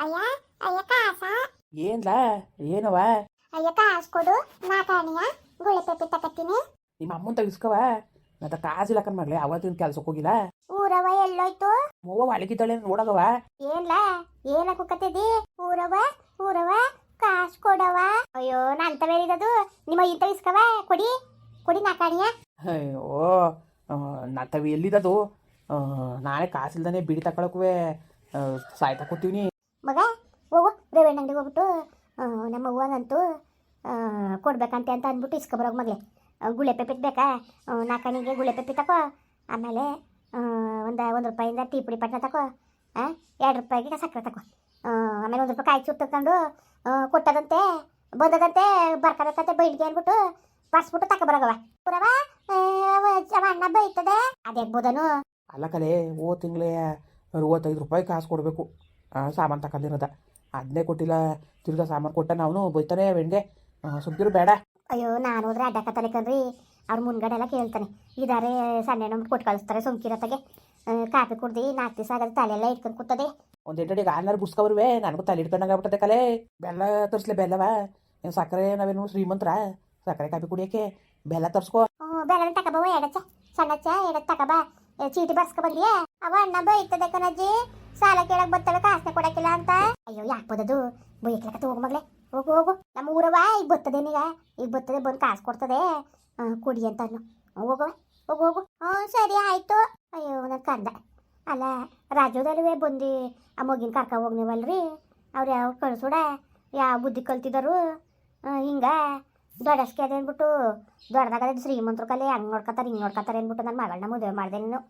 ಅಯ್ಯ ಅಯ್ಯ ಕಾಸ ಏನ್ಲ ಏನವ? ಅಯ್ಯ ಕಾಸು ಕೊಡು ಗುಳೆ ಪೆಪ್ಪೆ ತಕತ್ತೀನಿ ನಿಮ್ಮ ಅಮ್ಮನ ತೆಗಿಸ್ಕವ? ನತ್ತ ಕಾಸಿಲ್ಲ ಕಣ್ ಮಗ್ಳೆ ಅವತ್ತಿನ ಕೆಲ್ಸಕ್ಕೆ ಹೋಗಿಲ್ಲ? ಊರವ ಎಲ್ಲೋಯ್ತು? ಮೂವ ಒಳಗಿದ್ದಾಳೆ ನೋಡಗವ ಏನ್ಲ ಏನ ಕುಕ್ಕತ್ತಿದಿ ಊರವ ಊರವ ಕಾಸ್ ಕೊಡವ ಅಯ್ಯೋ ನಂತ ಬೇರಿದದು ನಿಮ್ಮ ಇಂತ ಇಸ್ಕವ? ಕೊಡಿ ಕೊಡಿ ನಾಕಾಣಿಯ ಅಯ್ಯೋ ನತ್ತವಿ ಎಲ್ಲಿದದು ಆ, ನಾಳೆ ಕಾಸಿಲ್ದಾನೆ ಬಿಡಿ ತಕೊಳಕುವೆ ಸಾಯ್ತಾ ಕೂತೀವಿ ಮಗ ಹೋಗು ರೇವಣ್ಣ ಅಂಗಡಿಗೆ ಹೋಗ್ಬಿಟ್ಟು ನಮ್ಮ ಅವ್ವನಂತೂ ಆ, ಕೊಡ್ಬೇಕಂತೆ ಅಂತ ಅಂದ್ಬಿಟ್ಟು ಇಸ್ಕೊಬರೋಗ ಮಗಳೇ. ಗುಳೆ ಪೆಪಿಟ್ ಬೇಕಾ? ನಾಲ್ಕನಿಗೆ ಗುಳೆ ಪೆಪ್ಪಿ ತಕೋ ಆಮೇಲೆ ಒಂದು ಒಂದು ರೂಪಾಯಿಂದ ಟೀ ಪುಡಿ ಪಟ್ನ ತಕೋ ಹಾಂ ಎರಡು ರೂಪಾಯಿಗೆ ಸಕ್ಕರೆ ತಕೋ. ಆಮೇಲೆ ಒಂದು ರೂಪಾಯಿ ಕಾಯಿ ಚುಟ್ಟು ತಗೊಂಡು ಕೊಟ್ಟದಂತೆ ಬಂದದಂತೆ ಬರ್ಕಬೇಕಂತೆ ಬೈಲಿಗೆ ಅಂದ್ಬಿಟ್ಟು ಬರ್ಸ್ಬಿಟ್ಟು ತಕೊಬರೋಗವ ಪುರವ ಅಣ್ಣ ಬೈತದೆ. ಅದೇ ಬೋದನು ಅಲ್ಲ ಕಲೆ ಓ ತಿಂಗಳೇ ಅರವತ್ತೈದು ರೂಪಾಯಿ ಕಾಸು ಕೊಡಬೇಕು. ಸಾಮಾನು ತಗೊಂಡಿರೋದ ಅದನ್ನೇ ಕೊಟ್ಟಿಲ್ಲ. ತಿರ್ಗಾ ಸಾಮಾನು ಕೊಟ್ಟ ನಾವು ಬೈತಾನೆ ಬೆಂಡೆ ಸುಮ್ಕಿರು ಬೇಡ. ಅಯ್ಯೋ ನಾನು ಹೋದ್ರೆ ಅಡ್ಡಕತ್ತಾನೆ ಕಣ್ರಿ. ಅವ್ರ ಮುಂದ್ಗಡೆ ಎಲ್ಲ ಕೇಳ್ತಾನೆ. ಇದಾರೆ ಸಣ್ಣ ಹೆಣ್ಣು ಕೊಟ್ಟು ಕಳಿಸ್ತಾರೆ ಸುಮ್ಕಿರತ್ತಾಗೆ ಕಾಫಿ ಕುಡ್ದು ನಾಲ್ಕು ದಿವಸ ಆಗದ ತಲೆಲ್ಲ ಇಟ್ಕೊಂಡು ಕೂತದೆ. ಒಂದು ಎಂಟಡಿಗೆ ಆಲ್ನಾರು ಬುಡ್ಸ್ಕೊಬರ್ವೆ ನನಗೂ ತಲೆ ಹಿಡ್ಕೊಂಡಂಗೆ ಆಗ್ಬಿಟ್ಟದೆ ಕಲೆ. ಬೆಲ್ಲ ತರಿಸ್ಲೆ ಬೆಲ್ಲವ? ಏನು ಸಕ್ಕರೆ ನಾವೇನು ಶ್ರೀಮಂತರ? ಸಕ್ಕರೆ ಕಾಫಿ ಕುಡಿಯೋಕೆ ಬೆಲ್ಲ ತರಿಸ್ಕೋ. ಬೆಲ್ಲ ತಕಬವ ಎಡಚ್ಚ. ಸಣ್ಣಚ್ಚ ಎಡತ್ ತಕಬ. ಚೀಟಿ ಬರ್ಸ್ಕೊ ಬಂದಿಯಾ ಅವ ಅಣ್ಣ ಬೈತದೆ ಕಣಜ್ಜಿ. ಸಾಲ ಕೇಳಕ್ ಬರ್ತವೆ, ಕಾಸ್ನ ಕೊಡಕಿಲ್ಲ ಅಂತ. ಅಯ್ಯೋ, ಯಾಕೆ ಬದದು? ಬೈಕ್ಲಕ್ಕ ಹೋಗು ಮಗ್ಲೆ. ಹೋಗು ಹೋಗು. ನಮ್ಮ ಊರವ ಈಗ ಬರ್ತದೇನೀಗ ಈಗ ಬರ್ತದೆ, ಬಂದು ಕಾಸು ಕೊಡ್ತದೆ. ಕೊಡಿ ಅಂತ ಅನ್ನು ಹೋಗುವ ಹೋಗು ಹೋಗು ಹ್ಞೂ ಸರಿ, ಆಯ್ತು. ಅಯ್ಯೋ ನನ್ನ ಕಂದ. ಅಲ್ಲ ರಾಜ್ಯದಲ್ಲೂ ಬಂದು ಆ ಮಗಿನ ಕರ್ಕ ಹೋಗ್ನಿವಲ್ರಿ? ಅವ್ರು ಯಾವ ಕಳ್ಸೋಡ? ಯಾವ ಬುದ್ಧಿ ಕಲ್ತಿದ್ದಾರು ಹಿಂಗ. ದೊಡ್ಡಸ್ಕೆ ಅದೇ ಅಂದ್ಬಿಟ್ಟು ದೊಡ್ಡದಾಗ ಶ್ರೀಮಂತರ ಕಲೆ, ಹಂಗೆ ನೋಡ್ಕೊತಾರೆ ಹಿಂಗೆ ನೋಡ್ಕೊತಾರೆ ಅಂದ್ಬಿಟ್ಟು ನನ್ನ ಮಗಳನ್ನ ಮದುವೆ ಮಾಡ್ದೆ ನೀನು.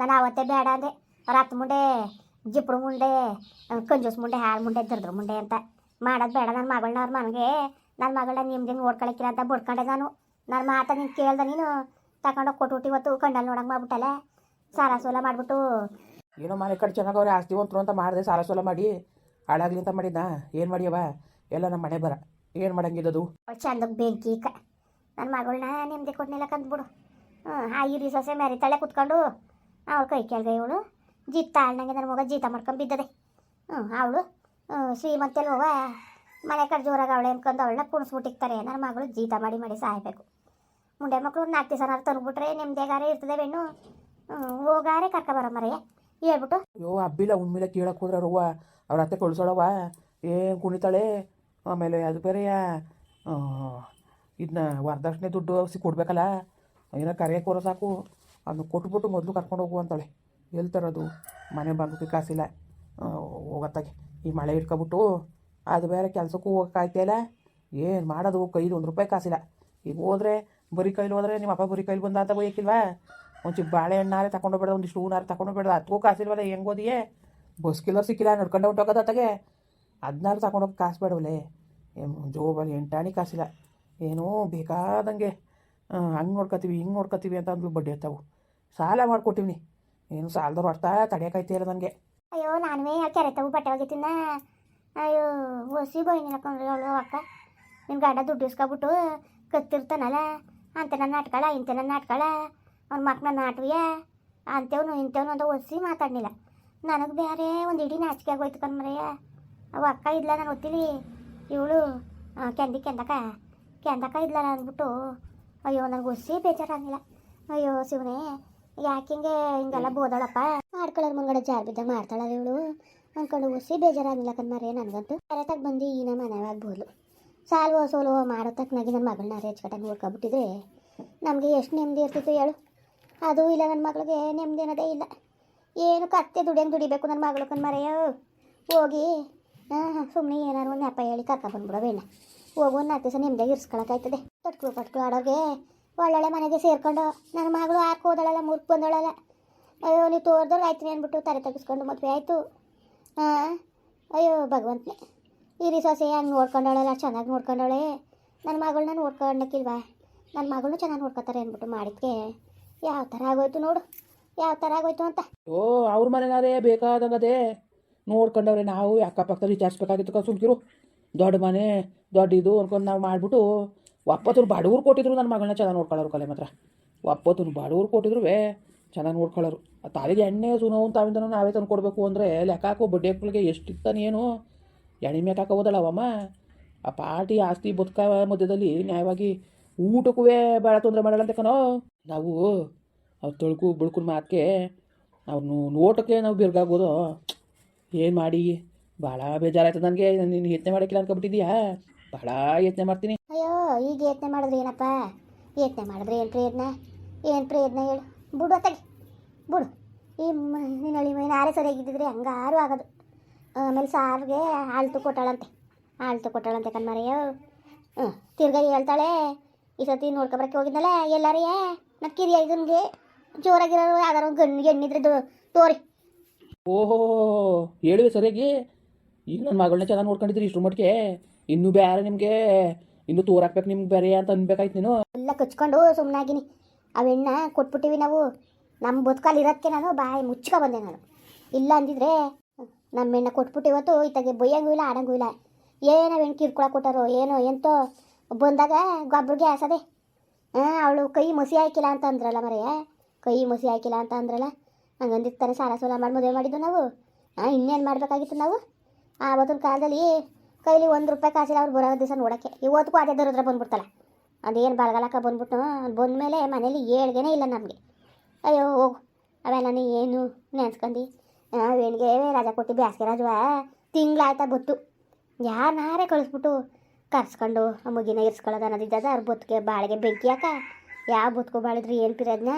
ನಾನು ಅವತ್ತೇ ಬೇಡ ಅಂದೆ. ರತ್ ಮುಂಡೆ ಜಿಪ್ರು ಮುಂಡೆ ಕಂಜೂಸ್ ಮುಂಡೆ ಹಾಳು ಮುಂಡೆ ದರ್ದ್ರ ಮುಂಡೆ ಅಂತ ಮಾಡೋದು ಬೇಡ ನನ್ನ ಮಗಳನ್ನ ಅವ್ರ ಮನೆಗೆ. ನನ್ನ ಮಗಳನ್ನ ನಿಮ್ದು ಓಡ್ಕೊಳಕ್ಕಿರ ಅಂತ ಬಡ್ಕೊಂಡೆ ನಾನು. ನನ್ನ ಮಾತ ನೀನು ಕೇಳ್ದೆ ನೀನು. ತಗೊಂಡೋಗಿ ಕೊಟ್ಟು ಇವತ್ತು ಕಂಡಲ್ಲಿ ನೋಡಂಗೆ ಮಾಡ್ಬಿಟ್ಟಲ್ಲ. ಸಾಲ ಸೋಲ ಮಾಡಿಬಿಟ್ಟು. ಏನೋ ಮನೆ ಕಡೆ ಚೆನ್ನಾಗವ್ರೆ ಆಸ್ತಿ ಅಂತ ಮಾಡಿದೆ ಸಾಲ ಸೋಲ ಮಾಡಿ. ಹಾಳಾಗ್ಲಿ ಅಂತ ಮಾಡಿದ್ದ ಏನು ಮಾಡ್ಯವ? ಎಲ್ಲ ನಮ್ಮ ಮನೆ ಬರ. ಏನು ಮಾಡಂಗಿದ್ದದು ಚಂದಕ್ಕೆ ಬೆಂಕಿ ಕ ನನ್ನ ಮಗಳನ್ನ ನೆಮ್ಮದಿ ಕೊಟ್ಟನಿಲ್ಲ ಕಂದ್ಬಿಡು. ಹಾಂ ಆ ರೀ ಸೊಸೆ ಮೆರಿತಾಳೆ ಕುತ್ಕೊಂಡು ಅವಳು ಕೈ ಕೇಳ್ದೆ ಇವಳು. ಜೀತ ಆಳ್ನಂಗೆ ನನ್ನ ಮಗ ಜೀತ ಮಾಡ್ಕೊಂಡು ಬಿದ್ದದೆ. ಹ್ಞೂ ಅವಳು ಶ್ರೀಮಂತೆಲ್ವವ ಮನೆ ಕಡೆ ಜೋರಾಗಿ ಅವಳೆ ಅನ್ಕೊಂಡು ಅವಳನ್ನ ಕುಣಿಸ್ಬಿಟ್ಟಿರ್ತಾರೆ. ನನ್ನ ಮಗಳು ಜೀತ ಮಾಡಿ ಮಾಡಿ ಸಾಯ್ಬೇಕು. ಮುಂಡೆ ಮಕ್ಕಳು ನಾಲ್ಕು ದಿವಸ ತಂದ್ಬಿಟ್ರೆ ನಿಮ್ದೇಗಾರೆ ಇರ್ತದೆ ಬೆಣ್ಣು. ಹೋಗಾರೆ ಕರ್ಕ ಬರೋ ಮರೆಯ. ಹೇಳ್ಬಿಟ್ಟು. ಅಯ್ಯೋ, ಹಬ್ಬಿಲ್ಲ ಉಣ್ಮಿಲ್ಲ ಕೇಳಕ್ಕೆ ಹೋದ್ರೆ ಅವ್ವ, ಅವ್ರ ಅತ್ತೆ ಕಳ್ಸೋಳವ ಏನು ಕುಣಿತಾಳೆ? ಆಮೇಲೆ ಅದು ಬೇರೆಯ ಇದನ್ನ ವರದಕ್ಷಿಣೆ ದುಡ್ಡು ಸಿ ಕೊಡ್ಬೇಕಲ್ಲ, ಏನೋ ಕರೆಯಕ್ಕೆ ಸಾಕು. ಅದನ್ನ ಕೊಟ್ಬಿಟ್ಟು ಮೊದಲು ಕರ್ಕೊಂಡು ಹೋಗು ಅಂತಾಳೆ. ಎಲ್ಲಿ ತರೋದು ಮನೆ ಬಾಗಕ್ಕೆ ಕಾಸಿಲ್ಲ. ಹೋಗತ್ತಾಗೆ. ಈ ಮಳೆ ಇಟ್ಕೊಬಿಟ್ಟು ಅದು ಬೇರೆ ಕೆಲಸಕ್ಕೂ ಹೋಗೋಕ್ಕಾಯ್ತಿಲ್ಲ ಏನು ಮಾಡೋದು? ಕೈದು ಒಂದು ರೂಪಾಯಿ ಕಾಸಿಲ್ಲ. ಈಗ ಹೋದ್ರೆ ಬರೀ ಕೈಲಿ ಹೋದ್ರೆ ನಿಮ್ಮ ಅಪ್ಪ ಬರೀ ಕೈಲಿ ಬಂದ ಅಂತ ಬೈಯಕ್ಕಿಲ್ವಾ ಒಂಚೂರು ಬಾಳೆಹಣ್ಣಾರೆ ತಗೊಂಡೋಗ್ಬೇಡ ಒಂದಿಷ್ಟು ಹೂನಾರೆ ತಗೊಂಡೋಗ್ಬೇಡ ಅದಕ್ಕೂ ಕಾಸಿಲ್ವಲ್ಲ ಹೆಂಗೆ ಓದಿಯೇ? ಬಸ್ ಕಿಲ್ಲರ್ ಸಿಕ್ಕಿಲ್ಲ, ನಡ್ಕೊಂಡು ಹೊಂಟೋಗೋದು ಅತ್ತಾಗೆ ತಗೊಂಡು ತಗೊಂಡೋಗಿ ಕಾಸು ಬೇಡವಲ್ಲೇ ಜೋಬಲ್ಲಿ ಎಂಟಾಣಿ ಕಾಸಿಲ್ಲ. ಏನೋ ಬೇಕಾದಂಗೆ ಹಂಗೆ ನೋಡ್ಕೊತೀವಿ ಹಿಂಗೆ ನೋಡ್ಕೊತೀವಿ ಅಂತ ಅಂದ್ಬಿಟ್ಟು ಬಡ್ಡಿ ಹತ್ತವು ಸಾಲ ಮಾಡ್ಕೊಟ್ಟಿವ್ನಿ. ಏನು ಸಾಲದವ್ರು ಅರ್ಥ ತಡೆಯೋಕಾಯ್ತಿಲ್ಲ ನನಗೆ. ಅಯ್ಯೋ, ನಾನುವೇ ಕೆರೆ ತಗು ಬಟ್ಟೆ ಹೋಗಿತ್ತಿನ ಅಯ್ಯೋ ಹೊಸಿ ಕಣ್ರಿ, ಅವಳು ಅಕ್ಕ. ನಿನ್ನ ಗಂಡ ದುಡ್ಡು ಇಸ್ಕೊಬಿಟ್ಟು ಕತ್ತಿರ್ತಾನಲ್ಲ ಅಂತ ನನ್ನ ನಾಟ್ಕಳ ಇಂಥ ನನ್ನ ನಾಟ್ಕಳ. ಅವ್ನ ಮಕ್ಕನ ನಾಟ್ವಿಯ, ಅಂತೇವನು ಇಂಥವ್ನು ಅಂತ ಒಸಿ ಮಾತಾಡಲಿಲ್ಲ ನನಗೆ ಬೇರೆ ಒಂದು ಇಡೀ ನಾಚಿಕೆ ಆಗೋಯ್ತು ಕಣ್ಮರಯ್ಯ ಅವ ಅಕ್ಕ ಇದ್ಲ ನಾನು ಒತ್ತಿಲಿ ಇವಳು ಕೆಂದಿ ಕೆಂದಕ ಕೆಂದಕ ಇದ್ಲಲ್ಲ ಅಂದ್ಬಿಟ್ಟು, ಅಯ್ಯೋ ನನಗೆ ಒಸಿ ಬೇಜಾರಾಗಿಲ್ಲ ಅಯ್ಯೋ, ಶಿವನೇ ಯಾಕೆ ಹಿಂಗೆ ಹಿಂಗೆಲ್ಲ ಬೋದಾಳಪ್ಪ? ಮಾಡ್ಕೊಳ್ಳೋರ್ ಮುಂಗಡೆ ಜಾರ್ ಬಿದ್ದ ಮಾಡ್ತಾಳ ಇವಳು. ಅನ್ಕೊಂಡು ಹುಸಿ ಬೇಜಾರಾಗಿಲ್ಲ ಕಣ್ಮಾರೆ ನನಗಂತೂ. ಕರೆಕ್ಟಾಗಿ ಬಂದು ಈನ ಮನೆಯಾಗ್ಬೋದು ಸಾಲ್ವೋ ಸೋಲ್ವೋ ಮಾಡೋ ತಕ್ಕನಾಗಿ ನನ್ನ ಮಗಳನ್ನ ರೇಚ್ಕಟ ನೋಡ್ಕೊಬಿಟ್ಟಿದ್ರೆ ನಮಗೆ ಎಷ್ಟು ನೆಮ್ಮದಿ ಇರ್ತಿತ್ತು ಹೇಳು. ಅದು ಇಲ್ಲ ನನ್ನ ಮಗಳಿಗೆ ನೆಮ್ಮದಿ ಅನ್ನೋದೇ ಇಲ್ಲ. ಏನು ಕತ್ತೆ ದುಡಿಯಂಗೆ ದುಡಿಬೇಕು ನನ್ನ ಮಗಳು ಕಣ್ಮಾರೆಯೋ ಹೋಗಿ ಹಾಂ ಸುಮ್ಮನೆ ಏನಾರು ಒಂದು ನೆಪ ಹೇಳಿ ಕರ್ಕೊಂಡ್ಬಂದ್ಬಿಡೋ ಬೇಡ. ಹೋಗು ನಾಲ್ಕು ದಿವಸ ನೆಮ್ಮದಿಯಾಗಿ ಇರ್ಸ್ಕೊಳಕ್ಕಾಯ್ತದೆ ತೊಟ್ಕು ಪಟ್ಕು ಆಡೋಗೆ ಒಳ್ಳೊಳ್ಳೆ ಮನೆಗೆ ಸೇರ್ಕೊಂಡು ನನ್ನ ಮಗಳು ಆಕೆ ಹೋದಳಲ್ಲ ಮುರ್ಕ್ ಬಂದಳಲ್ಲ. ಅಯ್ಯೋ ನೀವು ತೋರ್ದವ್ರು ಆಯ್ತೀನಿ ಅಂದ್ಬಿಟ್ಟು ತಲೆ ತೆಗೆಸ್ಕೊಂಡು ಮದುವೆ ಆಯಿತು. ಹಾಂ ಅಯ್ಯೋ, ಭಗವಂತನೇ. ಈ ಸೊಸೆ, ಹಂಗೆ ನೋಡ್ಕೊಂಡವಳಲ್ಲ ಚೆನ್ನಾಗಿ ನೋಡ್ಕೊಂಡವಳೆ. ನನ್ನ ಮಗಳನ್ನ ನೋಡ್ಕೊಂಡಕ್ಕಿಲ್ವಾ? ನನ್ನ ಮಗಳು ಚೆನ್ನಾಗಿ ನೋಡ್ಕೊತಾರೆ ಅಂದ್ಬಿಟ್ಟು ಮಾಡಿದ್ಕೆ. ಯಾವ ಥರ ಆಗೋಯ್ತು ನೋಡು, ಯಾವ ಥರ ಆಗೋಯ್ತು ಅಂತ. ಓ, ಅವ್ರ ಮನೆನಾರೇ ಬೇಕಾದಂಗದೇ ನೋಡ್ಕೊಂಡವ್ರೆ ನಾವು, ಅಕ್ಕಪಕ್ಕದಲ್ಲಿ ವಿಚಾರಿಸ್ಬೇಕಾಗಿತ್ತು ಸುಮ್ಕಿರು. ದೊಡ್ಡ ಮನೆ, ದೊಡ್ಡ ಇದು ಅನ್ಕೊಂಡು ನಾವು ಮಾಡಿಬಿಟ್ಟು ಒಪ್ಪತ್ತು ಬಾಡೂರು ಕೊಟ್ಟಿದ್ರು ನನ್ನ ಮಗಳನ್ನ ಚೆನ್ನಾಗಿ ನೋಡ್ಕೊಳ್ಳೋರು ಕಲೆ ಮಾತ್ರ. ಒಪ್ಪತ್ತು ಬಡವ್ರು ಕೊಟ್ಟಿದ್ರು ಚೆನ್ನಾಗಿ ನೋಡ್ಕೊಳ್ಳೋರು ಆ ತಾಲಿಗೆ ಎಣ್ಣೆ ಸುನೋ ತಾವಿಂದ ನಾವೇ ತಂದು ಕೊಡಬೇಕು ಅಂದರೆ ಲೆಕ್ಕ ಹಾಕೋ ಬಡ್ಡಿ ಹಾಕೋಳಿಗೆ ಎಷ್ಟಿತ್ತಾನೇನು ಎಣ್ಣೆ ಮ್ಯಾಕೆ ಹಾಕೋಬೋದಲ್ಲ ಅವಮ್ಮ ಆ ಪಾರ್ಟಿ ಆಸ್ತಿ ಬದುಕ ಮಧ್ಯದಲ್ಲಿ ನ್ಯಾಯವಾಗಿ ಊಟಕ್ಕೂ ಭಾಳ ತೊಂದರೆ ಮಾಡಲ್ಲ ಅಂತ ಕಣೋ. ನಾವು ಅವ್ರು ತೊಳ್ಕು ಬುಳ್ಕು ಮಾತಿಗೆ ಅವ್ರನ್ನು ನೋಟಕ್ಕೆ ನಾವು ಬಿರ್ಗಾಗೋದು ಏನು ಮಾಡಿ? ಭಾಳ ಬೇಜಾರಾಯ್ತದೆ ನನಗೆ. ನೀನು ಯತ್ನೆ ಮಾಡೋಕ್ಕಿಲ್ಲ ಅನ್ಕೊಬಿಟ್ಟಿದ್ಯಾ ಭಾಳ ಯತ್ನೆ ಮಾಡ್ತೀನಿ. ಅಯ್ಯೋ, ಈಗ ಯತ್ನೆ ಮಾಡಿದ್ರೆ ಏನಪ್ಪ? ಯತ್ನೆ ಮಾಡಿದ್ರೆ ಏನು ಪ್ರಯತ್ನ? ಏನು ಪ್ರಯತ್ನ ಹೇಳು. ಬಿಡು ಅತ್ತಾಗಿ ಬಿಡು. ಈ ನಿನ್ನ ಹಳಿ ಮೈನ ಆರೆ ಸರಿಯಾಗಿದ್ದಿದ್ರೆ ಹಂಗಾರು ಆಗೋದು. ಆಮೇಲೆ ಸಾರಿಗೆ ಆಳ್ತು ಕೊಟ್ಟಾಳಂತೆ. ಆಳ್ತು ಕೊಟ್ಟಾಳಂತೆ ಕಣ್ಮರೆಯೋ. ಹ್ಞೂ, ತಿರ್ಗಾ ಹೇಳ್ತಾಳೆ, ಈ ಸತಿ ನೋಡ್ಕೊಬರಕ್ಕೆ ಹೋಗಿದ್ನಲ್ಲ ಏ ನನ್ನ ಕಿರಿಯ ಇದನ್ಗೆ ಜೋರಾಗಿರೋ ಯಾವ್ದಾರ ಗಣ್ಣು ಎಣ್ಣಿದ್ರೆ ತೋರಿ. ಓಹೋ ಹೇಳುವೆ ಸರಿಯಾಗಿ. ಈಗ ನನ್ನ ಮಗಳನ್ನ ಚೆನ್ನಾಗಿ ನೋಡ್ಕೊಂಡಿದ್ರಿ ಇಷ್ಟು ಮಟ್ಟಿಗೆ. ಇನ್ನೂ ಬೇರೆ ನಿಮಗೆ ಇನ್ನೂ ತೋರ್ ಹಾಕ್ಬೇಕು ನಿಮ್ಗೆ ಬೇರೆ ಅಂತ ಅನ್ಬೇಕಾಯ್ತು ನೀನು. ಎಲ್ಲ ಕಚ್ಕೊಂಡು ಸುಮ್ಮನಾಗಿನಿ ಅವೆಣ್ಣ ಕೊಟ್ಬಿಟ್ಟಿವಿ ನಾವು. ನಮ್ಮ ಬದುಕಲ್ಲಿ ಇರೋದಕ್ಕೆ ನಾನು ಬಾಯಿ ಮುಚ್ಕೊ ಬಂದೆ ನಾನು. ಇಲ್ಲ ಅಂದಿದ್ರೆ ನಮ್ಮ ಎಣ್ಣೆ ಕೊಟ್ಬಿಟ್ಟು ಇವತ್ತು ಇತ್ತಾಗೆ ಬೊಯ್ಯಂಗೂ ಇಲ್ಲ, ಆಡಂಗೂ ಇಲ್ಲ. ಏನೋ ಹೆಣ್ಣು ಕಿರ್ಕೊಳಕ್ಕೆ ಕೊಟ್ಟಾರೋ, ಏನೋ ಎಂತೋ ಬಂದಾಗ ಗೊಬ್ಬರಿಗೆ ಆಸದೆ ಹಾಂ ಅವಳು ಕೈ ಮಸಿ ಹಾಕಿಲ್ಲ ಅಂತ ಅಂದ್ರಲ್ಲ ಮರೆಯ ಕೈ ಮಸಿ ಹಾಕಿಲ್ಲ ಅಂತ ಅಂದ್ರಲ್ಲ. ಹಂಗಂದಿರ್ತಾರೆ, ಸಾಲ ಸೋಲ ಮಾಡಿ ಮದುವೆ ಮಾಡಿದ್ದು ನಾವು. ಹಾಂ ಇನ್ನೇನು ಮಾಡಬೇಕಾಗಿತ್ತು ನಾವು? ಆ ಆವತ್ತಿನ ಕಾಲದಲ್ಲಿ ಕೈಲಿ ಒಂದು ರೂಪಾಯಿ ಕಾಸಿಲ್ಲ ಅವ್ರು ಬರೋ ದಿವಸ ನೋಡೋಕ್ಕೆ. ಇವತ್ತಿಗೂ ಅದೇ ದರದ್ರ ಬಂದ್ಬಿಡ್ತಲ್ಲ ಅದೇನು ಬರಗಾಲಕ್ಕ ಬಂದ್ಬಿಟ್ಟು ಬಂದಮೇಲೆ ಮನೇಲಿ ಏಳ್ಗೆನೇ ಇಲ್ಲ ನಮಗೆ. ಅಯ್ಯೋ ಹೋಗು. ಅವೆಲ್ಲ ನೀ ಏನು ನೆನ್ಸ್ಕೊಂಡು? ವೇಣಿಗೆ ರಜಾ ಕೊಟ್ಟು ಬ್ಯಾಸ್ಗೆ ರಾಜುವ. ತಿಂಗಳಾಯ್ತಾ ಬತ್ತು. ಯಾರನ್ನಾರೇ ಕಳಿಸ್ಬಿಟ್ಟು ಕರ್ಸ್ಕೊಂಡು ಆ ಮುಗಿನ ಇರ್ಸ್ಕೊಳ್ಳೋದು ಅನ್ನೋದಿದ್ದದ ಅವ್ರ ಬದುಕೆ ಬಾಳಿಗೆ ಬೆಂಕಿ ಯಾಕ ಯಾವ ಬದುಕು ಬಾಳಿದ್ರು ಏನು ಪಿರೋದ್ನ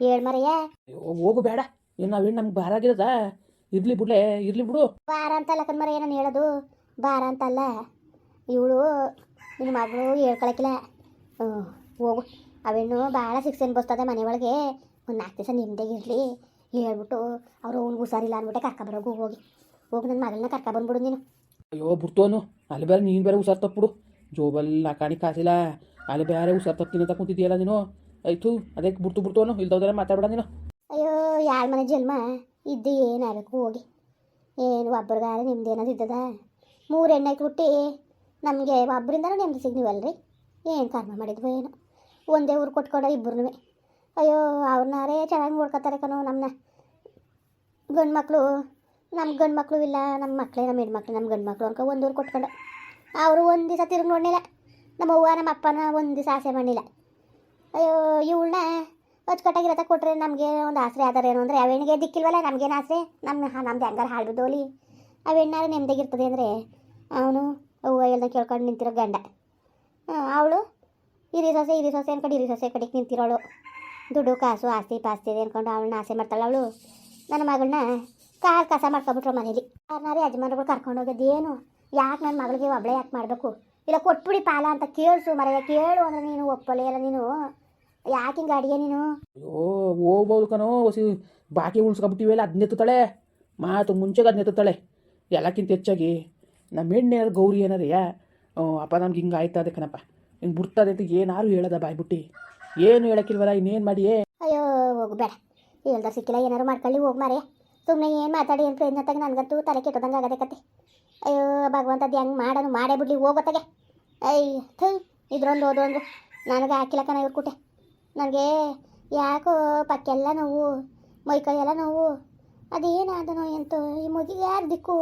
ಏಳು ಮರೆಯ ಹೋಗು ಬೇಡ. ಇನ್ನು ನಾವೇನು ನಮ್ಗೆ ಭಾರ ಆಗಿರೋದ? ಇರ್ಲಿ ಬಿಡ್ಲೆ ಇರ್ಲಿ ಬಿಡು. ಬಾರ ಅಂತಲ್ಲ ಕಣ್ಮರ ನಾನು ಹೇಳೋದು. ಬಾರ ಅಂತಲ್ಲ. ಇವಳು ನಿನ್ನ ಮಗಳು ಹೇಳ್ಕೊಳಕಿಲ್ಲ. ಹ್ಞೂ ಹೋಗು. ಅವೇನು ಭಾಳ ಸಿಕ್ಸೇನು ಬಸ್ತದೆ ಮನೆ ಒಳಗೆ ಒಂದು ನಾಲ್ಕು ದಿವಸ ನಿಮ್ಮದೇಗಿರಲಿ ಹೇಳ್ಬಿಟ್ಟು ಅವರು ಅವ್ನಿಗೆ ಹುಷಾರಿಲ್ಲ ಅಂದ್ಬಿಟ್ಟೆ ಕರ್ಕೊಬರೋಗು ಹೋಗಿ. ಹೋಗಿ ನನ್ನ ಮಗಳನ್ನ ಕರ್ಕೊಬಂದ್ಬಿಡು ನೀನು. ಅಯ್ಯೋ ಬಿಡ್ತೋನು ಅಲ್ಲಿ ಬೇರೆ ನೀನು ಬೇರೆ ಹುಷಾರು ತಪ್ಪಿಡು ಜೋಬಲ್ಲಿ ನಾಕಾಣಿ ಕಾಸಿಲ್ಲ. ಅಲ್ಲಿ ಬೇರೆ ಹುಷಾರು ತಪ್ಪಿನ ಅಂತ ಕುಂತಿದ್ದೀಯಲ್ಲ ನೀನು. ಆಯ್ತು ಅದಕ್ಕೆ ಬಿಡ್ತು ಬಿಡ್ತೋನು ಇಲ್ದೋದ್ರೆ ಮಾತಾಡ್ಬೇಡ ನೀನು. ಅಯ್ಯೋ ಯಾರ ಮನೆ ಜನ್ಮ. ಇದ್ದು ಏನಾಗಬೇಕು ಹೋಗಿ. ಏನು ಒಬ್ಬರಿಗಾರ ನಿಮ್ದು ಏನಾದ್ರು ಇದ್ದದ? ಮೂರು ಎಣ್ಣೆ ಹುಟ್ಟಿ ನಮಗೆ ಒಬ್ಬರಿಂದನೂ ನೆಮ್ಮದಿ ಸಿಗ್ನಿವಲ್ರಿ ಏನು ಕರ್ಮ ಮಾಡಿದ್ವು ಏನು? ಒಂದೇ ಊರು ಕೊಟ್ಕೊಂಡ ಇಬ್ಬರು ಅಯ್ಯೋ ಅವ್ರನ್ನಾರೇ ಚೆನ್ನಾಗಿ ನೋಡ್ಕೊತಾರೆ ಕಣೋ ನಮ್ಮನ್ನ ಗಂಡು ಮಕ್ಕಳು ನಮ್ಮ ಗಂಡು ಮಕ್ಕಳು ಇಲ್ಲ ನಮ್ಮ ಮಕ್ಕಳೇ ನಮ್ಮ ಹೆಣ್ಮಕ್ಳು ನಮ್ಮ ಗಂಡು ಮಕ್ಕಳು ಅನ್ಕೊ ಒಂದು ಊರು ಕೊಟ್ಕೊಂಡು. ಅವರು ಒಂದು ದಿವಸ ತಿರುಗಿ ನೋಡಲಿಲ್ಲ ನಮ್ಮ ಅವ್ವ, ನಮ್ಮ ಅಪ್ಪನ ಒಂದು ದಿವಸ ಆಸೆ ಮಾಡಿಲ್ಲ ಅಯ್ಯೋ ಇವಳನ್ನ ಅಚ್ಚುಕಟ್ಟಾಗಿರತ್ತ ಕೊಟ್ಟರೆ ನಮಗೆ ಒಂದು ಆಸರೆ ಆಧಾರೇನು ಅಂದರೆ ಅವೆಣ್ಣಿಗೆ ದಿಕ್ಕಿಲ್ವಲ್ಲ, ನಮಗೇನು ಆಸೆ ನಮ್ಮ ನಮ್ಮದು ಹೆಂಗಾರು ಹಾಳು ಅವೆಣ್ಣಾರು ನೆಮ್ಮದಿಗಿರ್ತದೆ ಅಂದರೆ ಅವನು ಅವ್ವ ಎಲ್ಲ ಕೇಳ್ಕೊಂಡು ನಿಂತಿರೋ ಗಂಡ. ಅವಳು ಹಿರಿ ಸೊಸೆ ಹಿರಿ ಸೊಸೆ ಅನ್ಕೊಂಡು ಹಿರಿ ಸೊಸೆ ಕಡೆಗೆ ನಿಂತಿರೋಳು. ದುಡ್ಡು, ಕಾಸು, ಆಸ್ತಿ, ಪಾಸ್ತಿ ಇದೆ ಅನ್ಕೊಂಡು ಅವಳನ್ನ ಆಸೆ ಮಾಡ್ತಾಳೆ. ಅವಳು ನನ್ನ ಮಗಳನ್ನ ಕಾಲು ಕಸ ಮಾಡ್ಕೊಬಿಟ್ರು ಮನೇಲಿ. ಯಾರನ್ನಾರು ಯಜಮಾನ್ರುಗಳು ಕರ್ಕೊಂಡು ಹೋಗೋದು ಏನು? ಯಾಕೆ ನನ್ನ ಮಗಳಿಗೆ ಒಬ್ಳೆ ಯಾಕೆ ಮಾಡಬೇಕು? ಇಲ್ಲ ಕೊಟ್ಬಿಡಿ ಪಾಲ ಅಂತ ಕೇಳಿಸು ಮರೆಯ ಕೇಳು ಅಂದ್ರೆ ನೀನು ಒಪ್ಪಲೇ ಇಲ್ಲ ನೀನು. ಯಾಕೆ ಹಿಂಗೆ ಅಡಿಗೆ ನೀನು? ಓ ಹೋಗ್ಬೋದು ಕಣೋ, ಹೊಸಿ ಬಾಕಿ ಉಳ್ಸ್ಕೊಬಿಟ್ಟಿವೆಲ್ಲ ಅದನ್ನ ಎತ್ತುತ್ತಾಳೆ? ಮಾತು ಮುಂಚೆಗೆ ಅದನ್ನೆತ್ತುತ್ತಾಳೆ ಎಲ್ಲಕ್ಕಿಂತ ಹೆಚ್ಚಾಗಿ ನಮ್ಮ ಹೆಣ್ಣು ಅದು ಗೌರಿ ಏನಾರಯ್ಯ ಅಪ್ಪ, ನಮ್ಗೆ ಹಿಂಗೆ ಆಯ್ತದೆ ಕಣಪ್ಪ. ಹಿಂಗೆ ಬಿಡ್ತದೆ ಅಂತ ಏನಾರು ಹೇಳದ ಬಾಯ್ಬಿಟ್ಟು ಏನು ಹೇಳಕ್ಕಿಲ್ವಲ್ಲ ಇನ್ನೇನು ಮಾಡಿಯೇ ಅಯ್ಯೋ ಹೋಗ್ಬೇಡ ಹೇಳ್ದ ಸಿಕ್ಕಿಲ್ಲ, ಏನಾರು ಮಾಡ್ಕೊಳ್ಳಿ, ಹೋಗಿ ಮಾರೇ ಸುಮ್ಮನೆ ಏನು ಮಾತಾಡಿ ಏನು ಪ್ರಯತ್ನ ತಗ ನನಗಂತೂ ತಲೆ ಕೆಟ್ಟದಂಗೆ ಆಗದೆ ಕತೆ. ಅಯ್ಯೋ ಭಗವಂತದ್ದು ಹೆಂಗೆ ಮಾಡೋನು, ಮಾಡೇ ಬಿಡ್ಲಿ, ಹೋಗೋತ್ತಾಗೆ. ಅಯ್ಯ ಥೈ, ಇದ್ರೊಂದು ಓದೊಂದು ನನಗೆ ಹಾಕಿಲ್ಲ ಕಣ ನನಗೆ ಯಾಕೋ ಪಕ್ಕೆಲ್ಲ ನೋವು ಮೈಕೈ ಎಲ್ಲ ನೋವು. ಅದೇನಾದನೋ ಎಂತೋ, ಈ ಮಗಿಗೆ ಯಾರು ದಿಕ್ಕು?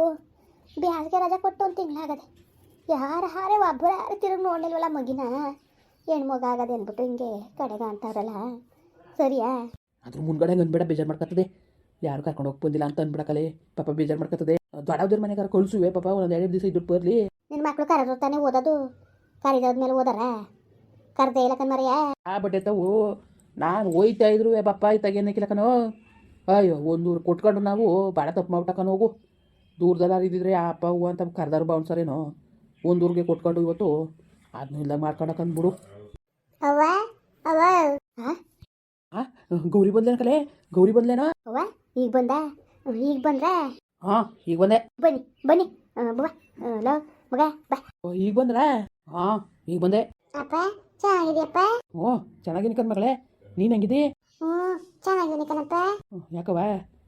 ಬ್ಯಾಸಿಗೆ ರಜೆ ಕೊಟ್ಟು ಒಂದು ತಿಂಗಳಾಗದೆ. ಯಾರು ಹಾರೆ ಒಬ್ಬರು ಯಾರು ತಿರುಗಿ ನೋಡಲಿಲ್ವಲ್ಲ ಮಗಿನ? ಹೆಣ್ಮಗ ಆಗದೆ ಅಂದ್ಬಿಟ್ಟು ಹಿಂಗೆ ಕಡೆಗ ಅಂತಾರಲ್ಲ. ಸರಿಯಾ? ಅದ್ರ ಮುಂದ್ಗಡೆ ಹಂಗೆ ಅನ್ಬೇಡ ಬೇಜಾರು ಮಾಡ್ಕೊತದೆ ಯಾರು ಕರ್ಕೊಂಡು ಹೋಗಿ ಬಂದಿಲ್ಲ ಅಂತ ಅನ್ಬಿಡಕಲೆ. ಪಾಪ ಬೇಜಾರು ಮಾಡ್ಕೊತದೆ ದೊಡ್ಡವ್ರ ಮನೆಗಾರ ಕಳ್ಸುವೆ. ಪಾಪ ಒಂದು ಎರಡು ದಿವಸ ಇದ್ದು ಬರ್ಲಿ. ನಿನ್ನ ಮಕ್ಕಳು ಕರೆದ್ರು ತಾನೇ ಓದೋದು? ಕರಿದಾದ್ಮೇಲೆ ಓದಾರ? ಕರ್ದೇ ಇಲ್ಲ ಕಣ್ಮರಿಯ ಆ ಬಟ್ಟೆ ತಾವು ನಾನು ಹೋಯ್ತಾ ಇದ್ರು. ಬಪ್ಪ ಇತ್ತಾಗೇನಕ್ಕಿಲ್ಲ ಕಣೋ ಅಯ್ಯೋ ಒಂದು ಕೊಟ್ಕೊಂಡು ನಾವು. ಭಾಳ ತಪ್ಪು ಮಾಡ್ಬಿಟ್ಟ ಹೋಗು. ದೂರದಲ್ಲಿ ಇದ್ದಿದ್ರೆ ಆ ಅಪ್ಪ ಹೂವು ಅಂತ ಕರ್ದಾರು ಬೌನ್ಸರೇನೋ ಒಂದು ಊರಿಗೆ ಕೊಟ್ಕೊಂಡು ಇವತ್ತು ಅದನ್ನ ಇಲ್ಲ ಹಾ ಹಾಂ ಗೌರಿ ಬಂದ್ಲೇನ ಕಲೆ? ಗೌರಿ ಬಂದ್ಲೇನ? ಅವ್ವ ಈಗ ಬಂದ? ಈಗ ಬಂದ್ರ ಹಾ ಈಗ ಬಂದೆ. ಬನ್ನಿ ಬನ್ನಿ. ಲೋ ಮಗ ಬಾ. ಈಗ ಬಂದ್ರ? ಹಾ ಈಗ ಬಂದೆ. ಅಪ್ಪ ಚೆನ್ನಾಗಿದೆಯಪ್ಪ? ಓ ಚೆನ್ನಾಗಿನಿ ಕಣ್ ಮಗಳೇ. ನೀನು ಹೆಂಗಿದಿ ಹ್ಞೂ ಚೆನ್ನಾಗಿದ್ದೀನಿ ಕಣಪ್ಪ. ಯಾಕವ್ವ?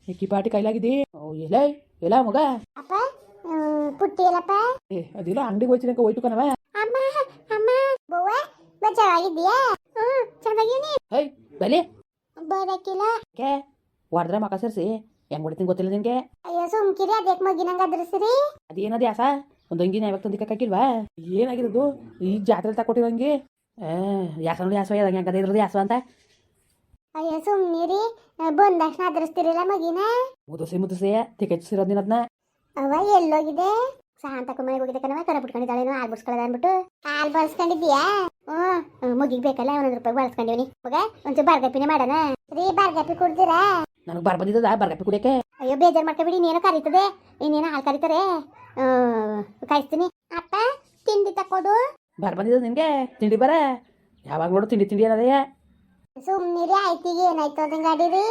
ಈ ಪಾಟಿ ಕೈಲಾಗಿದ್ದಿ ಓ ಎಲ್ಲ? ಎಲ್ಲ ಮಗ? ಅಪ್ಪ ಪುಟ್ಟಿ ಎಲ್ಲಪ್ಪ? ಏ ಅದಿಲ್ಲ ಅಂಗಡಿಗೆ ಹೋಯ್ತೀನಿ ಹೋಯ್ತು ಕಣವ ಅಮ್ಮ ಅಮ್ಮ. ಬವ್ವ ಬಚಾವಾಗಿದ್ದೀಯಾ ಹ್ಞೂ ಚೆನ್ನಾಗಿದ್ದೀನಿ ಹೈ ಬಲೆ ಬರಕಿಲ್ಲ. ಯಾಕೆ? ಹೊಡೆದ್ರೆ ಮಕ ಸೇರಿಸಿ. ಹೆಂಗ್ ಹೊಡಿತೀನಿ ಗೊತ್ತಿಲ್ಲ ನಿನಗೆ? ಅಯ್ಯೋ ಸುಮ್ಕಿರಿ ಅದಕ್ಕೆ ಮಗಿನಂಗ ಅದ್ರಸಿರಿ ಅದೇನದು ಯಾಸ ಒಂದು ಅಂಗಿನ ಯಾವಾಗ ತಂದಿಕ್ಕಾಕಿಲ್ವಾ ಏನಾಗಿರೋದು? ಈ ಜಾತ್ರೆ ತಕೊಟ್ಟಿರೋ ಅಂಗಿ? ಯಾಸ ನೋಡಿ ಯಾಸ ಹೆಂಗೆ ಹಂಗದ ಇರೋದು ಯಾಸ ಅಂತ? ಅಯ್ಯೋ ಸುಮ್ನಿರಿ ಬಂದಾಕ್ಷಣ ಅದ್ರಸ್ತಿರಿಲ್ಲ ಮಗಿನ. ಮುದುಸಿ ಮುದುಸಿ ಟಿಕೆಟ್ ಸಿರೋದಿನ ಅದನ್ನ ಅವ ಎಲ್ಲೋಗಿದೆ? ಶಾಂತಕ ಮನೆಗೆ ಹೋಗಿದೆ ಕಣವ ಕರ ಬಿಟ್ಕೊಂಡಿದ್ದಾಳೇನೋ ಹಾಲು ಬಿಡ್ಸ್ಕೊಳ್ಳೋದ ಅಂದ್ಬಿಟ್ಟು. ಹಾಲು ಬಳಸ್ಕೊಂಡಿದ್ಯಾ ಹ್ಞೂ ಮುಗಿಗೆ ಬೇಕಲ್ಲ ಒಂದೊಂದು ರೂಪಾಯಿ ಬಳಸ್ಕೊಂಡಿವ್ನಿ ಮಗ ಒಂಚೂರು ಬರ್ಗಪ್ಪಿನೇ ಮಾಡೋಣ. ರೀ ಬರ್ಗಪ್ಪಿ ಕುಡ್ದಿರಾ? ನನಗೆ ಬಾರ್ ಬಂದಿದ್ದದ ಬರ್ಗಪ್ಪಿ ಕುಡಿಯಕ್ಕೆ? ಅಯ್ಯೋ ಬೇಜಾರು ಮಾಡ್ಕೊಬಿಡಿ ಇನ್ನೇನೋ ಕರೀತದೆ. ಇನ್ನೇನೋ ಹಾಲು ಕರೀತಾರೆ. ಕಾಯಿಸ್ತೀನಿ. ಅಪ್ಪ ತಿಂಡಿ ತಕ್ಕೋದು ಬಾರ್ ಬಂದಿದ್ದು ನಿನಗೆ? ತಿಂಡಿ ಬರ? ಯಾವಾಗ ನೋಡು ತಿಂಡಿ ತಿಂಡಿ ಅನ್ನೋದೇ ಸುಮ್ನಿರಿ ಆಯ್ತಿಗೆ ಏನಾಯ್ತು ಅದಂಗ ನಾನು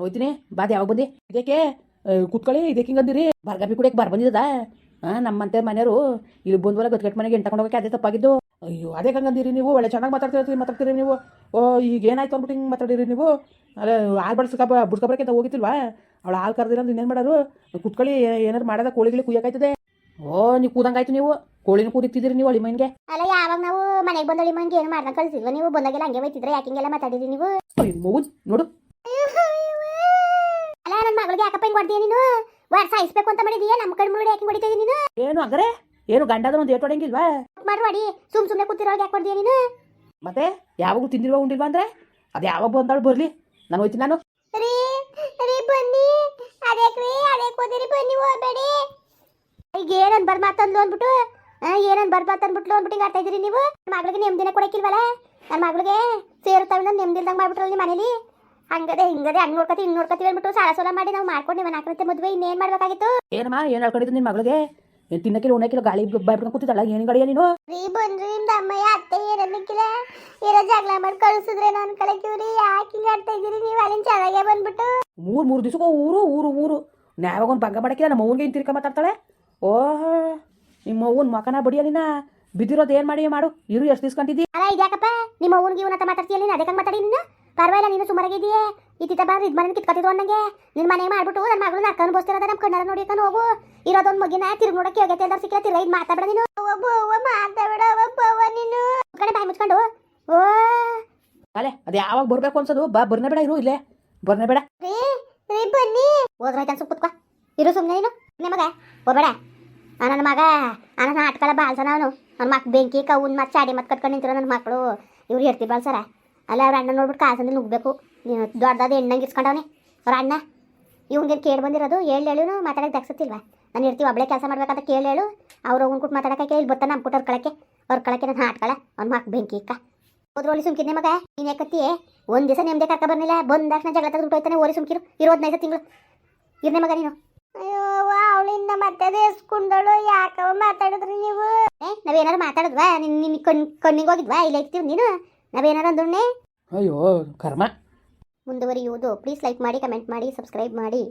ಹೋಯ್ತೀನಿ ಬಾದ್ ಯಾವಾಗ ಬಂದಿ? ಇದಕ್ಕೆ ಕುತ್ಕೊಳ್ಳಿ, ಇದಕ್ಕೆ ಹಿಂಗೆ ಅಂದಿರಿ? ಬರ್ಗಪ್ಪಿ ಕುಡಿಯಕ್ಕೆ ಬರ್ ಬಂದಿದ್ದದ ಹಾಂ ನಮ್ಮಂತೆ ಮನೆಯವರು ಇಲ್ಲಿ ಬಂದ್ವಲ್ಲ ಗಟ್ಗಟ್ ಮನೆಗೆ ಎಂಟು ಹೋಗಕ್ಕೆ ಅದೇ ತಪ್ಪಾಗಿದ್ದು. ಅಯ್ಯೋ, ಅದೇ ಹಂಗಂದಿರಿ ನೀವು? ಒಳ್ಳೆ ಚೆನ್ನಾಗಿ ಮಾತಾಡ್ತೀರಿ ಮಾತಾಡ್ತೀರಿ ನೀವು. ಓ, ಈಗ ಏನಾಯ್ತು ಅಂದ್ಬಿಟ್ಟು ಹಿಂಗೆ ಮಾತಾಡಿರಿ ನೀವು? ಅದೇ ಹಾಲು ಬಡ್ಸ್ಕೊ ಬುಡ್ಸ್ಕೊಬರಕ್ಕೆ ಹೋಗಿತ್ತಿಲ್ವಾ ಅವಳು ಹಾಲು ಕರ್ದಿರ ಅಂದ್ರೆ ಇನ್ನೇನು ಮಾಡೋರು? ಕುತ್ಕೊಳ್ಳಿ ಏನಾರು ಮಾಡೋದ, ಕೋಳಿಗಳಿಗೆ ಕುಯ್ಯಕಾಯ್ತದೆ ಓ, ನೀವು ಕೂದಂಗಾಯ್ತು ನೀವು. ಕೋಳಿನ ಕೂದಿತ್ತಿದ್ದೀರಿ ನೀವು ಅಳಿ ಮೈನ್ಗೆ? ಅಲ್ಲ ಯಾವಾಗ ನಾವು ಮನೆಗೆ ಬಂದಳಿ ಮಂಗೆ ಏನು ಮಾಡ್ದ ಕಳ್ಸಿದ್ವ? ನೀವು ಬಂದಾಗೆಲ್ಲ ಹಂಗೆ ಬೈತಿದ್ರೆ? ಯಾಕೆ ಹಿಂಗೆಲ್ಲ ಮಾತಾಡಿದ್ರಿ ನೀವು? ಮಗು ನೋಡು. ಅಲ್ಲ ನನ್ನ ಮಗಳಿಗೆ ಯಾಕಪ್ಪ ಹಿಂಗೆ ಹೊಡ್ತೀಯ ನೀನು? ವಾರ ಸಾಯಿಸ್ಬೇಕು ಅಂತ ಮಾಡಿದೀಯ? ನಮ್ಮ ಕಡೆ ಮುರುಡಿ ಯಾಕೆ ಹೊಡಿತಾ ನೀನು? ಏನು ಅಗ್ರೆ ಏನು ಗಂಡದ ಒಂದು ಏಟ್ ಹೊಡಂಗಿಲ್ವಾ ಮಾಡಿ ಮಾಡಿ ಸುಮ್ ಸುಮ್ಮನೆ ಕೂತಿರೋ ಯಾಕೆ ಹೊಡ್ತೀಯ ನೀನು? ಮತ್ತೆ ಯಾವಾಗ ತಿಂದಿಲ್ವಾ ಉಂಡಿಲ್ವಾ ಅಂದ್ರೆ? ಅದು ಯಾವಾಗ ಬಂದಾಳು ಬರಲಿ. ನಾನು ಹೋಯ್ತೀನಿ ನಾನು. ರೀ ರೀ ಬನ್ನಿ. ಅದೇ ಕೂದಿರಿ ಬನ್ನಿ ಹೋಗ್ಬೇಡಿ. ಈಗ ಏನನ್ ಬರ್ಮಾತಂದ್ಲು ಅಂದ್ಬಿಟ್ಟು ಏನನ್ ಬರ್ಬಾರ್ದು ಅಂದ್ಬಿಟ್ಟು ಹಿಂಗೆ ಆಡ್ತಾ ಇದೀರಿ ನೀವು? ಮಗಳಿಗೆ ನೆಮ್ಮದಿನ ಕೊಡಕ್ಕಿಲ್ವಲ್ಲ ನನ್ನ ಮಗಳಿಗೆ ಸೇರುತ್ತವೆ ನೆಮ್ಮದಿಲ್ದಂಗೆ ಮಾಡ್ಬಿಟ್ರಲ್ಲ ನಿಮ್ಮ ಮನೇಲಿ? ಹಂಗದೆ ಹಿಂಗದೆ ಹಂಗ್ ನೋಡ್ಕೊತಿ ಹಿಂಗೆ ನೋಡ್ಕೊತೀವಿ ಅಂದ್ಬಿಟ್ಟು ಸಾಲ ಸೋಲ ಮಾಡಿ ನಾವು ಮಾಡ್ಕೊಂಡು ನೀವು ನಾಲ್ಕರತ್ತೆ ಮದುವೆ ಇನ್ನೇನು ಮಾಡ್ಬೇಕಾಗಿತ್ತು? ಏನಮ್ಮ ಏನು ಹೇಳ್ಕೊಂಡಿದ್ದು ನಿನ್ನ ಮಗಳಿಗೆ? ಏನು ತಿನ್ನಕ್ಕಿಲ್ಲ ಉಣ್ಣಕ್ಕಿಲ್ಲ ಗಾಳಿ ಬಾಯ್ಬಿಡ್ಕೊಂಡು ಕೂತಿದ್ದಲ್ಲ ಏನು ಗಡಿಯ ನೀನು? ರೀ ಬನ್ರಿ ನಿಮ್ದು ಅಮ್ಮಯ್ಯ ಅತ್ತೆ ಏನನ್ನಕ್ಕಿಲ್ಲ ಇರೋ ಜಗಳ ಮಾಡಿ ಕಳಿಸಿದ್ರೆ ನಾನು ಕಳಕಿವ್ರಿ. ಯಾಕೆ ಹಿಂಗೆ ಆಡ್ತಾ ಇದ್ದೀರಿ ನೀವು? ಅಲ್ಲಿಂದ ಚೆನ್ನಾಗೆ ಬಂದ್ಬಿಟ್ಟು. ಮೂರು ಮೂರು ದಿವಸಕ್ಕೂ ಊರು ಊರು ಊರು. ನಾವಾಗ ಒಂದು ಭಂಗ ಮಾಡಕ್ಕಿಲ್ಲ ನಮ್ಮ ಅವ್ನಿಗೆ ತಿರ್ಕ ಮಾತಾಡ್ತಾಳೆ? ಓಹ್. ನಿಮ್ಮ ಅವ್ವನ ಮಕನ ಬಡಿಯ ನಿನ್ನ? ಬಿದ್ದಿರೋದು ಏನು ಮಾಡಿ ಮಾಡು? ಇರು ಎಷ್ಟು ದಿವ್ಸ್ಕೊಂಡಿದ್ದಿ ಅಲ್ಲ ಇದ್ಯಾಕಪ್ಪ ನಿಮ್ಮ ಅವ್ವನಿಗೆ ಇವನತ್ತ ಮಾತಾಡ್ತೀಯ ನೀನು? ಅದಕ್ಕೆ ಮಾತಾಡಿ ನೀನು? ಪರವಾಗಿಲ್ಲ ನೀನು ಸುಮಾರಾಗಿದೆಯೇ ಇತ್ತಿತ್ತ ಬಂದ್ರೆ ಇದು ಮನೆ ಕಿತ್ಕೊತಿದ್ವು ಅನ್ನಂಗೆ. ನಿನ್ನ ಮನೆ ಮಾಡ್ಬಿಟ್ಟು ನನ್ನ ಮಗಳು ಅಕ್ಕನ ಬೋಸ್ತಿರೋದ ನಮ್ಮ ಕಣ್ಣಾರ ನೋಡಿಕೊಂಡು ಹೋಗು. ಇರೋದೊಂದು ಮಗಿನ ತಿರುಗಿ ನೋಡಕ್ಕೆ ಹೋಗೈತೆ ಎಲ್ಲರೂ ಸಿಕ್ಕ ತಿರ್ಗ ಇದು ಮಾತಾಡ ನೀನು. ಮಾತಾಡ ನೀನು. ಕಡೆ ಬಾಯಿ ಮುಚ್ಕೊಂಡು. ಓ. ಅಲೆ ಅದು ಯಾವಾಗ ಬರಬೇಕು ಅನ್ಸೋದು? ಬಾ ಬರ್ನೇ ಬೇಡ ಇರು ಇಲ್ಲೇ. ಬರ್ನೇ ಬೇಡ. ರೀ ರೀ ಬನ್ನಿ. ಹೋದ್ರಾಯ್ತು ಅನ್ಸು ಕುತ್ಕೋ. ಇರು ಸುಮ್ಮನೆ ನೀನು. ನಿಮಗೆ ಮಗ ಹೋಗ್ಬೇಡ ನನ್ನ ಮಗ ನನ್ನ ಬಾಲ್ ಬಾಳ್ಸನ ಅವನು. ಅವ್ನ ಮಕ್ ಬೆಂಕಿ, ಕೌನ್ ಮತ್ತು ಚಾಡಿ ಮತ್ತು ಕಟ್ಕೊಂಡು ನಿಂತಿರೋ ನನ್ನ ಮಕ್ಕಳು ಇವ್ರು ಇರ್ತಿ ಸರ ಅಲ್ಲ ಅವ್ರ ಅಣ್ಣ ನೋಡ್ಬಿಟ್ಟು ಕಾಸಂದ್ರೆ ನುಗ್ಬೇಕು ದೊಡ್ಡದಾದ ಎಣ್ಣಂಗೆ ಇಸ್ಕೊಂಡವನೆ ಅವ್ರ ಅಣ್ಣ ಇವ್ನಿಗೆ ಕೇಳಿ ಬಂದಿರೋದು? ಹೇಳಿ ಹೇಳು ಮಾತಾಡಕ್ಕೆ ದಕ್ಸತ್ತಿಲ್ವಾ ನಾನು ಇರ್ತೀವಿ ಒಬ್ಬಳೆ ಕೆಲಸ ಮಾಡ್ಬೇಕಂತ ಕೇಳಿ ಹೇಳು ಅವ್ರು ಹೋಗಿ ಕೊಟ್ಟು ಮಾತಾಡಕ್ಕೆ ಇಲ್ಲಿ ಬರ್ತಾನೆ ನಮ್ಮ ಕೊಟ್ಟು ಕಳಕ್ಕೆ. ಅವ್ರ ಕಳಕ್ಕೆ ನಾನು ಹಾಟ್ಕಳ ಅವ್ನ ಮಕ್ ಬೆಂಕಿ ಇಕ್ಕ ಹೋದ್ರೋಳಿ ಸುಮ್ಕಿದ್ನೆ ಮಗ. ನೀನು ಯಾಕತ್ತಿ ಒಂದು ದಿವಸ ನಿಮ್ದೇ ಕರ್ಕ ಬಂದಿಲ್ಲ ಬಂದ ತಕ್ಷಣ ಜಗಳ ತೆಗೆದು ಹೋಯ್ತಾನೆ ಓರಿ ಸುಮ್ಕಿರು. ಇರೋದು ನೈಸ ತಿಂಗಳು. ಇರ್ನೆ ಮಗ ನೀನು. ಅಯ್ಯೋ ಅವಳಿಂದ ಮತ್ತೆ ಬೇಸ್ಕೊಂಡಳು ಯಾಕವ ಮಾತಾಡಿದ್ರಿ ನೀವು? ಏ ನಾವೇನಾರು ಮಾತಾಡಿದ್ವಾ? ನಿನ್ ನಿನ್ ಕಣ್ ಕಣ್ಣಿಗೆ ಹೋಗಿದ್ವಾ? ಇಲ್ಲ ಇರ್ತೀವಿ ನೀನು? ನಾವೇನಾರು ಅಂದ್ರೆ ಅಯ್ಯೋ ಕರ್ಮ. ಮುಂದುವರಿಯುವುದು. ಪ್ಲೀಸ್ ಲೈಕ್ ಮಾಡಿ ಕಮೆಂಟ್ ಮಾಡಿ ಸಬ್ಸ್ಕ್ರೈಬ್ ಮಾಡಿ.